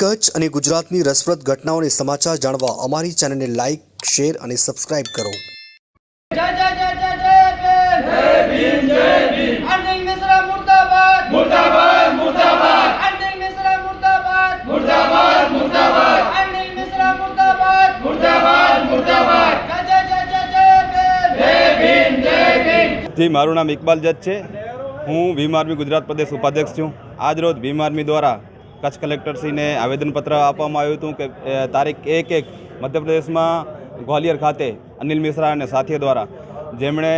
કચ્છ અને ગુજરાતની રસપ્રદ ઘટનાઓને સમાચાર જાણવા અમારી ચેનલને લાઇક શેર અને સબસ્ક્રાઇબ કરો. જય જય જય જય જય ભીમ જય ભીમ. અનિલ મિશ્રા મુર્દાબાદ. મુર્દાબાદ મુર્દાબાદ. અનિલ મિશ્રા મુર્દાબાદ. મુર્દાબાદ મુર્દાબાદ. અનિલ મિશ્રા મુર્દાબાદ. મુર્દાબાદ મુર્દાબાદ. જય જય જય જય જય ભીમ જય ભીમ. જી મારું નામ ઇકબાલ જજ છે. હું ભીમ આર્મી ગુજરાત પ્રદેશ ઉપાધ્યક્ષ છું. આજરોજ ભીમ આર્મી દ્વારા કચ્છ કલેક્ટરશ્રીને આવેદનપત્ર આપવામાં આવ્યું હતું કે તારીખ એક એક મધ્યપ્રદેશમાં ગ્વાલિયર ખાતે અનિલ મિશ્રા અને સાથીઓ દ્વારા જેમણે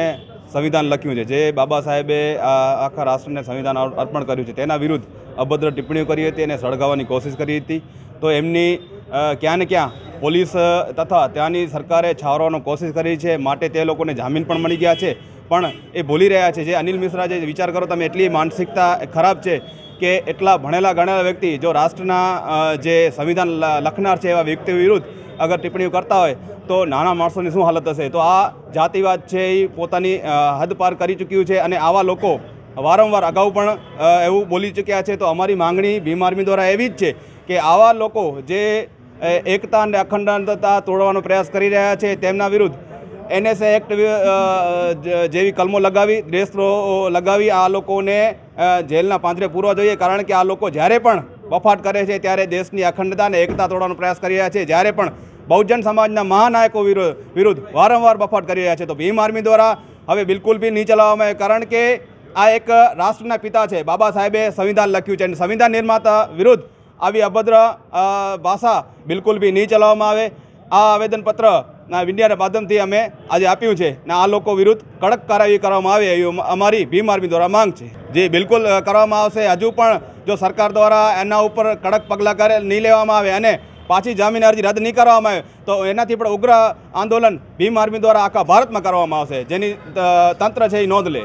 સંવિધાન લખ્યું છે, જે બાબા સાહેબે આખા રાષ્ટ્રને સંવિધાન અર્પણ કર્યું છે, તેના વિરુદ્ધ અભદ્ર ટિપ્પણીઓ કરી હતી અને સળગાવવાની કોશિશ કરી હતી. તો એમની ક્યાં ને ક્યાં પોલીસ તથા ત્યાંની સરકારે છાવરવાનો કોશિશ કરી છે, માટે તે લોકોને જામીન પણ મળી ગયા છે. પણ એ ભૂલી રહ્યા છે, જે અનિલ મિશ્રા જે વિચાર કરો, તમે એટલી માનસિકતા ખરાબ છે કે એટલા ભણેલા ગણેલા વ્યક્તિ જો રાષ્ટ્રના જે સંવિધાન લખનાર છે એવા વ્યક્તિ વિરુદ્ધ અગર ટિપ્પણીઓ કરતા હોય, તો નાના માણસોની શું હાલત હશે? તો આ જાતિવાદ છે એ પોતાની હદ પાર કરી ચૂક્યું છે અને આવા લોકો વારંવાર અગાઉ પણ એવું બોલી ચૂક્યા છે. તો અમારી માંગણી ભીમ આર્મી દ્વારા એવી જ છે કે આવા લોકો જે એકતા અને અખંડતા તોડવાનો પ્રયાસ કરી રહ્યા છે તેમના વિરુદ્ધ એનએસએ એક્ટ જેવી કલમો લગાવી દેશદ્રોહ લગાવી, આ લોકોને જેલના પાંજરે પૂરવા જોઈએ. કારણ કે આ લોકો જ્યારે પણ બફાટ કરે છે, ત્યારે દેશની અખંડતા અને એકતા તોડવાનો પ્રયાસ કરી રહ્યા છે. જ્યારે પણ બહુજન સમાજના મહાનાયકો વિરુદ્ધ વારંવાર બફાટ કરી રહ્યા છે, તો ભીમ આર્મી દ્વારા હવે બિલકુલ બી નહીં ચલાવવામાં આવે. કારણ કે આ એક રાષ્ટ્રના પિતા છે. બાબા સાહેબે સંવિધાન લખ્યું છે અને સંવિધાન નિર્માતા વિરુદ્ધ આવી અભદ્ર ભાષા બિલકુલ બી નહીં ચલાવવામાં આવે. આ આવેદનપત્ર ના મીડિયાના માધ્યમથી અમે આજે આપ્યું છે. ને, આ લોકો વિરુદ્ધ કડક કાર્યવાહી કરવામાં આવે એવી અમારી ભીમ આર્મી દ્વારા માંગ છે. જે બિલકુલ કરવામાં આવશે. હજુ પણ જો સરકાર દ્વારા એના ઉપર કડક પગલાં કરે, નહીં લેવામાં આવે અને પાછી જામીન અરજી રદ નહીં કરવામાં આવે, તો એનાથી પણ ઉગ્ર આંદોલન ભીમ આર્મી દ્વારા આખા ભારતમાં કરવામાં આવશે. જેની તંત્ર છે એ નોંધ લે.